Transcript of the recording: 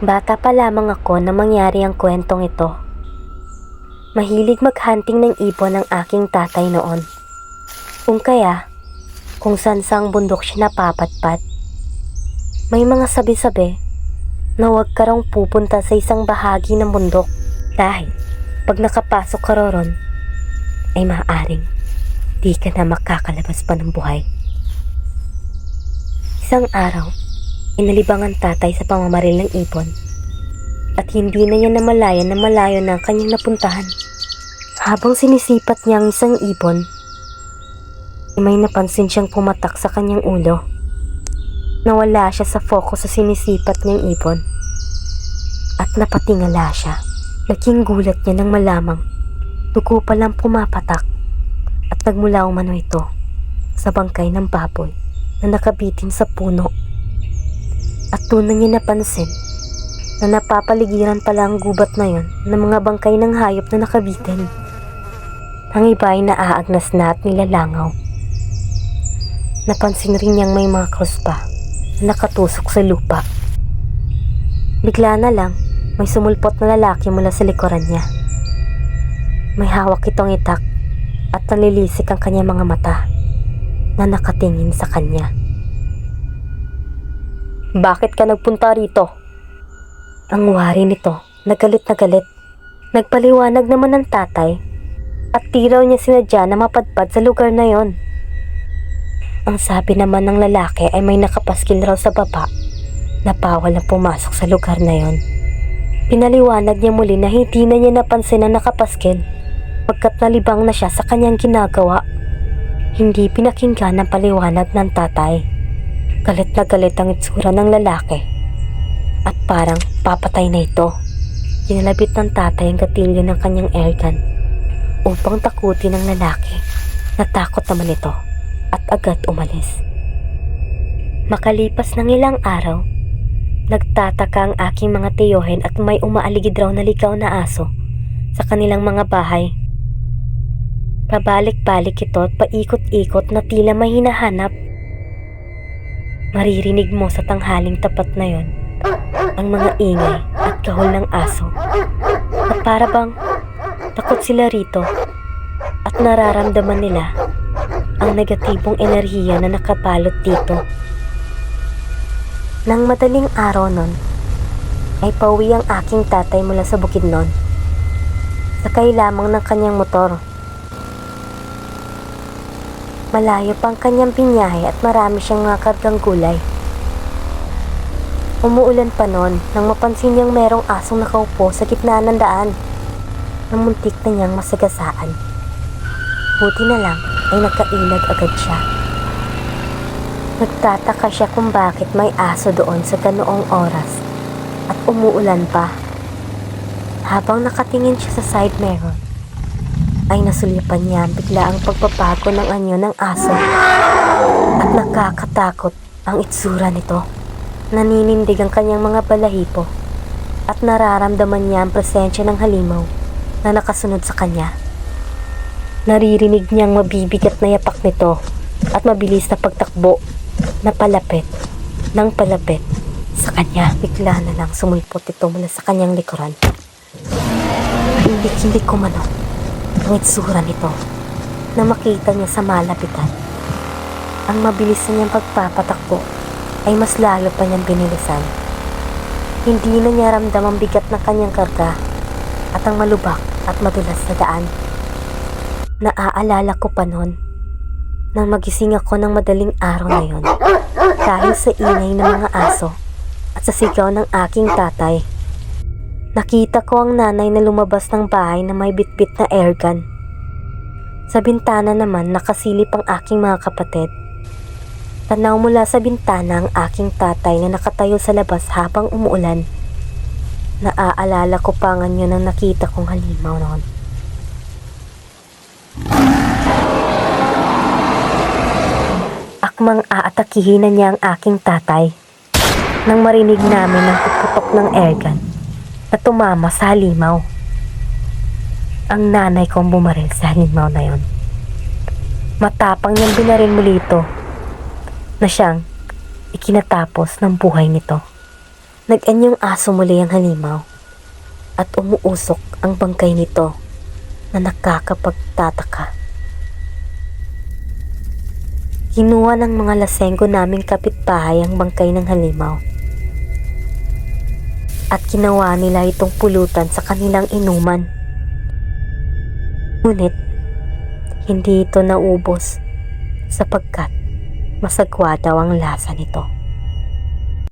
Bata pa lamang ako na mangyari ang kwentong ito. Mahilig maghunting ng ibon ang aking tatay noon. Kung kaya, kung saan saang bundok siya napapatpat. May mga sabi-sabi na huwag ka raw pupunta sa isang bahagi ng bundok dahil pag nakapasok ka ron ay maaaring di ka na makakalabas pa ng buhay. Isang araw, inalibang ang tatay sa pamamaril ng ibon at hindi na niya namalayan na malayo na ang kanyang napuntahan. Habang sinisipat niya ang isang ibon, may napansin siyang pumatak sa kanyang ulo. Nawala siya sa focus sa sinisipat niyang ibon at napatingala siya. Laking gulat niya nang malamang dugo pa lang pumapatak at nagmula umano ito sa bangkay ng baboy na nakabitin sa puno. At tunay niya napansin na napapaligiran pala ang gubat na yon ng mga bangkay ng hayop na nakabitin. Ang iba ay naaagnas na at nilalangaw. Napansin rin niyang may mga krus pa na nakatusok sa lupa. Bigla na lang, may sumulpot na lalaki mula sa likuran niya. May hawak itong itak at nalilisik ang kanyang mga mata na nakatingin sa kanya. Bakit ka nagpunta rito? Ang wari nito, nagalit na galit. Nagpaliwanag naman ng tatay at tiraw niya sinadya na mapadpad sa lugar na yon. Ang sabi naman ng lalaki ay may nakapaskil raw sa baba na bawal na pumasok sa lugar na yon. Pinaliwanag niya muli na hindi na niya napansin na nakapaskil pagkat nalibang na siya sa kanyang ginagawa. Hindi pinakinggan ang paliwanag ng tatay. Galit na galit ang itsura ng lalaki at parang papatay na ito. Kinalabit ng tatay ang gatilyo ng kanyang airgun upang takutin ng lalaki. Natakot naman ito at agad umalis. Makalipas ng ilang araw, nagtataka ang aking mga tiyohin at may umaaligid raw na ligaw na aso sa kanilang mga bahay. Pabalik-balik ito at paikot-ikot na tila may hinahanap. Maririnig mo sa tanghaling tapat na yon ang mga ingay at kahol ng aso. At para bang takot sila rito at nararamdaman nila ang negatibong enerhiya na nakapalot dito. Nang madaling araw nun, ay pauwi ang aking tatay mula sa bukid nun. Sakay lamang ng kanyang motor. Malayo pang kanyang binyahe at marami siyang mga kargang gulay. Umuulan pa noon nang mapansin niyang merong asong nakaupo sa gitna ng daan na muntik na niyang masagasaan. Buti na lang ay nakailag agad siya. Nagtataka siya kung bakit may aso doon sa ganoong oras at umuulan pa. Habang nakatingin siya sa side mirror, ay nasulipan niya bigla ang pagpapago ng anyo ng aso at nakakatakot ang itsura nito. Naninindig ang kanyang mga balahibo at nararamdaman niya ang presensya ng halimaw na nakasunod sa kanya. Naririnig niyang mabibigat na yapak nito at mabilis na pagtakbo na palapit ng palapit sa kanya. Bigla na lang sumulpot ito mula sa kanyang likuran. Hindi-hindi ko mano ang itsura nito na makita niya sa malapitan. Ang mabilis na niyang pagpapatakbo ay mas lalo pa niyang binilisan. Hindi na niya ramdam ang bigat ng kanyang karga at ang malubak at madulas na daan. Naaalala ko pa noon nang magising ako ng madaling araw na yon dahil sa ingay ng mga aso at sa sigaw ng aking tatay. Nakita ko ang nanay na lumabas ng bahay na may bitbit na airgun. Sa bintana naman nakasilip ang aking mga kapatid. Tanaw mula sa bintana ang aking tatay na nakatayo sa labas habang umuulan. Naaalala ko pa nga yun ang nakita kong halimaw noon. Akmang aatakihin na niya ang aking tatay nang marinig namin ang puputok ng airgun na tumama sa halimaw. Ang nanay kong bumaril sa halimaw na yon. Matapang niyang binaril muli ito na siyang ikinatapos ng buhay nito. Nag-anyong aso muli ang halimaw at umuusok ang bangkay nito na nakakapagtataka. Kinuha ng mga lasenggo naming kapitbahay ang bangkay ng halimaw at ginawa nila itong pulutan sa kanilang inuman. Ngunit, hindi ito naubos sapagkat masagwa daw ang lasa nito.